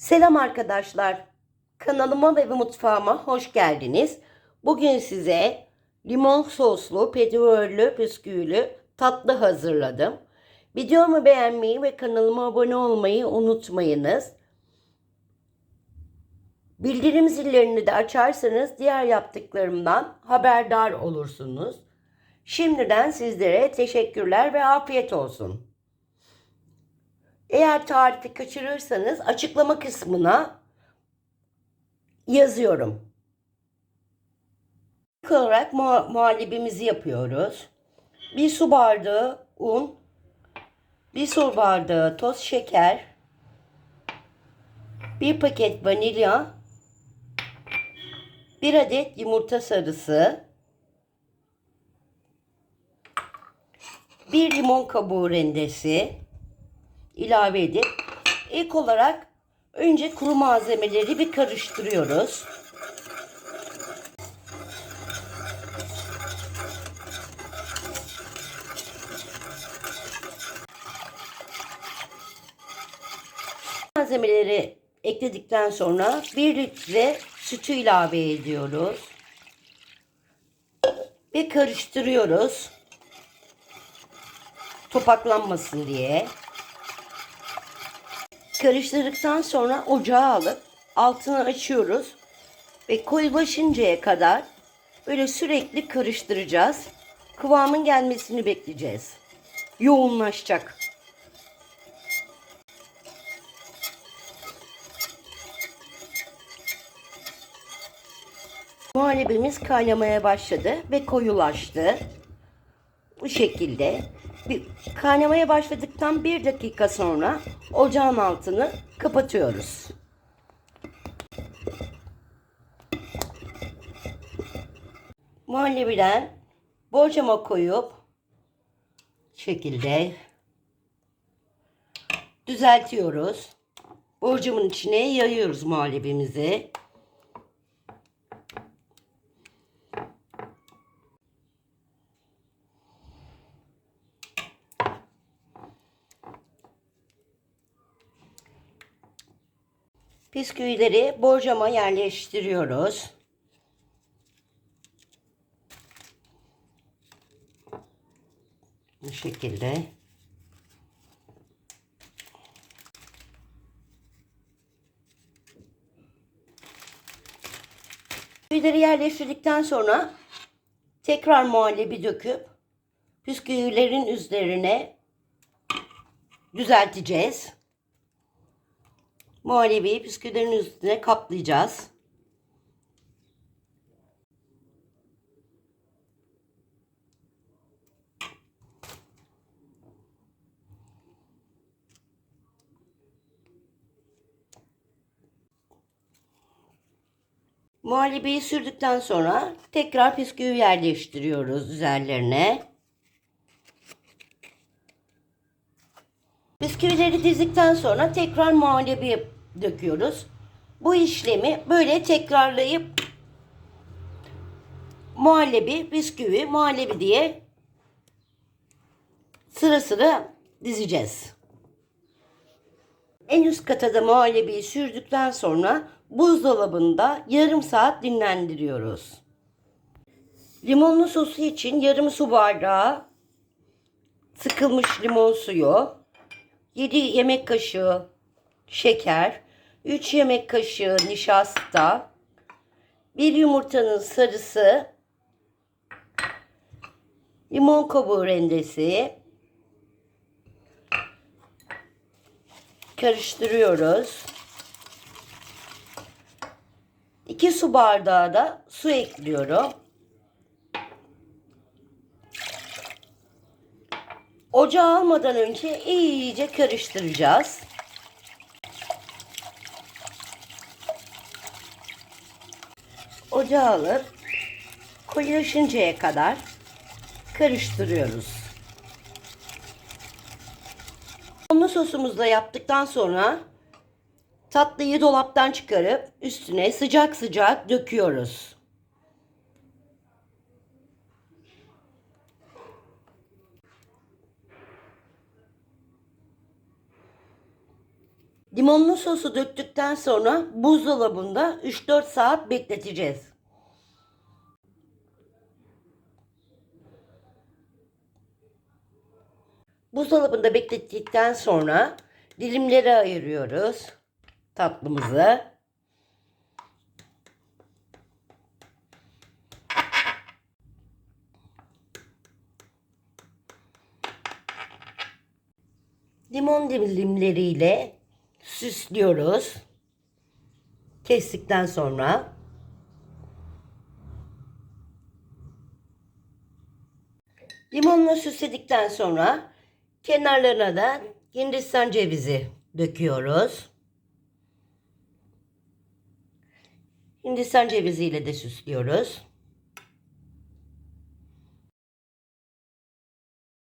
Selam arkadaşlar. Kanalıma ve mutfağıma hoş geldiniz. Bugün size limon soslu, petibörlü, bisküvili tatlı hazırladım. Videomu beğenmeyi ve kanalıma abone olmayı unutmayınız. Bildirim zillerini de açarsanız diğer yaptıklarımdan haberdar olursunuz. Şimdiden sizlere teşekkürler ve afiyet olsun. Eğer tarifi kaçırırsanız açıklama kısmına yazıyorum. İlk olarak muha- muhallebimizi yapıyoruz. Bir su bardağı un, bir su bardağı toz şeker, bir paket vanilya, bir adet yumurta sarısı, bir limon kabuğu rendesi, ilave edip ilk olarak önce kuru malzemeleri bir karıştırıyoruz. Malzemeleri ekledikten sonra 1 litre sütü ilave ediyoruz. Ve karıştırıyoruz. Topaklanmasın diye. Karıştırdıktan sonra ocağa alıp altını açıyoruz ve koyulaşıncaya kadar böyle sürekli karıştıracağız. Kıvamın gelmesini bekleyeceğiz. Yoğunlaşacak. Muhallebimiz kaynamaya başladı ve koyulaştı. Bu şekilde bir kaynamaya başladıktan bir dakika sonra ocağın altını kapatıyoruz. Muhallebiden borcama koyup şekilde düzeltiyoruz. Borcamın içine yayıyoruz muhallebimizi. Bisküvileri borcama yerleştiriyoruz. Bu şekilde. Bisküvileri yerleştirdikten sonra tekrar muhallebi döküp bisküvilerin üzerine düzelteceğiz. Muhallebiyi bisküvilerin üstüne kaplayacağız. Muhallebiyi sürdükten sonra tekrar bisküvi yerleştiriyoruz üzerlerine. Bisküvileri dizdikten sonra tekrar muhallebi döküyoruz. Bu işlemi böyle tekrarlayıp muhallebi, bisküvi, muhallebi diye sıra sıra dizeceğiz. En üst kata da muhallebiyi sürdükten sonra buzdolabında yarım saat dinlendiriyoruz. Limonlu sosu için yarım su bardağı sıkılmış limon suyu, 7 yemek kaşığı şeker, 3 yemek kaşığı nişasta, 1 yumurtanın sarısı, limon kabuğu rendesi, karıştırıyoruz. 2 su bardağı da su ekliyorum. Ocağa almadan önce iyice karıştıracağız. Ocağa alıp koyulaşıncaya kadar karıştırıyoruz. Limonlu sosumuzu da yaptıktan sonra tatlıyı dolaptan çıkarıp üstüne sıcak sıcak döküyoruz. Limonlu sosu döktükten sonra buzdolabında 3-4 saat bekleteceğiz. Buzdolabında beklettikten sonra dilimlere ayırıyoruz tatlımızı. Limon dilimleriyle süslüyoruz. Kestikten sonra limonla süsledikten sonra kenarlarına da Hindistan cevizi döküyoruz. Hindistan ceviziyle de süslüyoruz.